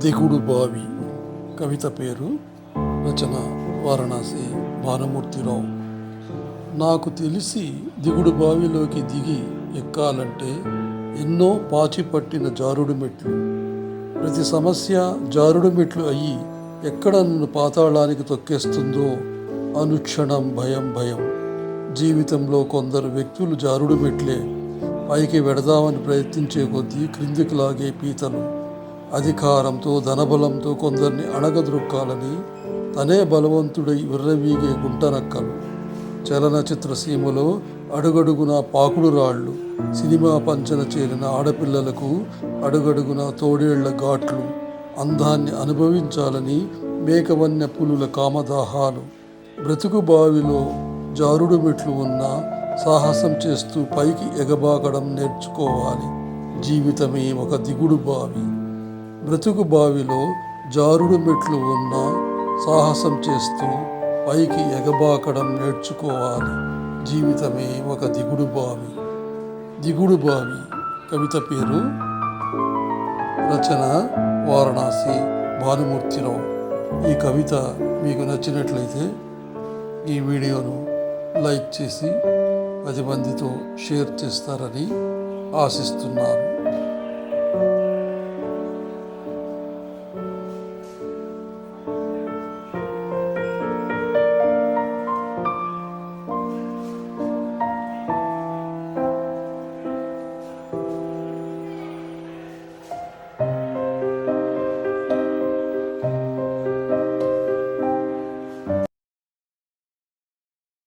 దిగుడు బావి కవిత పేరు రచన వారణాసి భానుమూర్తిరావు నాకు తెలిసి దిగుడు బావిలోకి దిగి ఎక్కాలంటే ఎన్నో పాచి పట్టిన జారుడు మెట్లు. ప్రతి సమస్య జారుడు మెట్లు అయ్యి ఎక్కడ నన్ను పాతాళానికి తొక్కేస్తుందో అనుక్షణం భయం భయం. జీవితంలో కొందరు వ్యక్తులు జారుడు మెట్లే. పైకి వెడదామని ప్రయత్నించే కొద్దీ క్రిందికి లాగే పీతలు. అధికారంతో ధనబలంతో కొందరిని అణగద్రొక్కాలని తనే బలవంతుడై విర్రవీగే గుంటనక్కలు. చలనచిత్ర సీమలో అడుగడుగున పాకుడు రాళ్ళు సినిమా పంచన చేరిన ఆడపిల్లలకు అడుగడుగున తోడేళ్ళ ఘాట్లు. అందాన్ని అనుభవించాలని మేకవన్య పులుల కామదాహాలు. బ్రతుకు బావిలో జారుడు మెట్లు ఉన్న సాహసం చేస్తూ పైకి ఎగబాకడం నేర్చుకోవాలి. జీవితమే ఒక దిగుడు బావి. బ్రతుకు బావిలో జారుడు మెట్లు ఉన్న సాహసం చేస్తూ పైకి ఎగబాకడం నేర్చుకోవాలి. జీవితమే ఒక దిగుడు బావి. దిగుడు బావి. కవిత పేరు రచన వారణాసి భానుమూర్తిరావు. ఈ కవిత మీకు నచ్చినట్లయితే ఈ వీడియోను లైక్ చేసి పది మందితో షేర్ చేస్తారని ఆశిస్తున్నాను.